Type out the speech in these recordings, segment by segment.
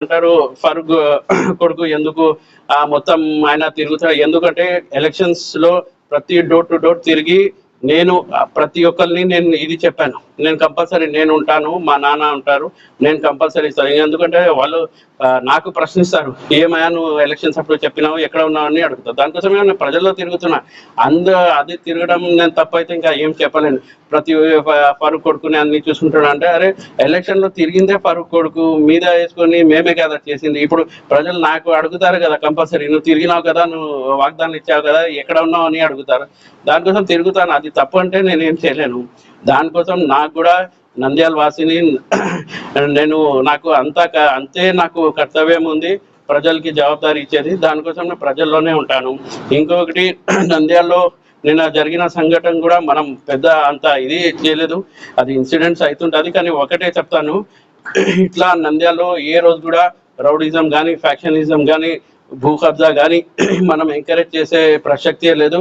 అంటారు ఫరూక్ కొడుకు ఎందుకు ఆ మొత్తం ఆయన తిరుగుతారు? ఎందుకంటే ఎలక్షన్స్లో ప్రతి డోర్ టు డోర్ తిరిగి నేను ప్రతి ఒక్కరిని నేను ఇది చెప్పాను. నేను కంపల్సరీ నేను ఉంటాను మా నాన్న ఉంటారు నేను కంపల్సరీ ఇస్తాను. ఎందుకంటే వాళ్ళు నాకు ప్రశ్నిస్తారు ఏమయ్యా నువ్వు ఎలక్షన్స్ అప్పుడు చెప్పినావు ఎక్కడ ఉన్నావు అని అడుగుతారు దానికోసమే నేను ప్రజల్లో తిరుగుతున్నా. అంద అది తిరగడం నేను తప్పైతే ఇంకా ఏం చెప్పలేను. ప్రతి ఫ- ఫరూక్ కొడుకుని అన్ని చూసుకుంటాడు అంటే అరే ఎలక్షన్లో తిరిగిందే ఫరూక్ కొడుకు మీద వేసుకొని మేమే కదా చేసింది. ఇప్పుడు ప్రజలు నాకు అడుగుతారు కదా కంపల్సరీ నువ్వు తిరిగినావు కదా నువ్వు వాగ్దానం ఇచ్చావు కదా ఎక్కడ ఉన్నావు అని అడుగుతారు. దానికోసం తిరుగుతాను. అది తప్పు అంటే నేను ఏం చేయలేను. దానికోసం నాకు కూడా నంద్యాల వాసిని నేను నాకు అంతా అంతే నాకు కర్తవ్యం ఉంది ప్రజలకి జవాబాదారీ ఇచ్చేది. దానికోసం నేను ప్రజల్లోనే ఉంటాను. ఇంకొకటి నంద్యాలలో నిన్న జరిగిన సంఘటన కూడా మనం పెద్ద అంత ఇది చేయలేదు. అది ఇన్సిడెంట్స్ అవుతుంటుంది కానీ ఒకటే చెప్తాను. ఇట్లా నంద్యాలలో ఏ రోజు కూడా రౌడిజం కానీ ఫ్యాక్షనిజం కానీ భూ కబ్జా కానీ మనం ఎంకరేజ్ చేసే ప్రసక్తే లేదు.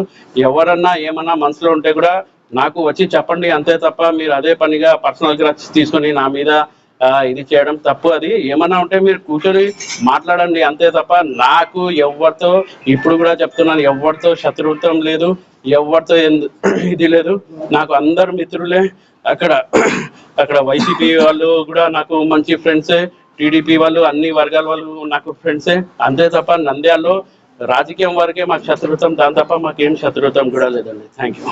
ఎవరన్నా ఏమన్నా మనసులో ఉంటే కూడా నాకు వచ్చి చెప్పండి అంతే తప్ప మీరు అదే పనిగా పర్సనల్గా తీసుకొని నా మీద ఇది చేయడం తప్పు అది. ఏమన్నా ఉంటే మీరు కూర్చొని మాట్లాడండి అంతే తప్ప నాకు ఎవరితో ఇప్పుడు కూడా చెప్తున్నాను ఎవరితో శత్రుత్వం లేదు ఎవరితో ఇది లేదు. నాకు అందరు మిత్రులే. అక్కడ అక్కడ వైసీపీ వాళ్ళు కూడా నాకు మంచి ఫ్రెండ్సే టీడీపీ వాళ్ళు అన్ని వర్గాల వాళ్ళు నాకు ఫ్రెండ్సే అంతే తప్ప నంద్యాలలో రాజకీయం వరకే మాకు శత్రుత్వం దాని తప్ప మాకేం శత్రుత్వం కూడా లేదండి. Thank you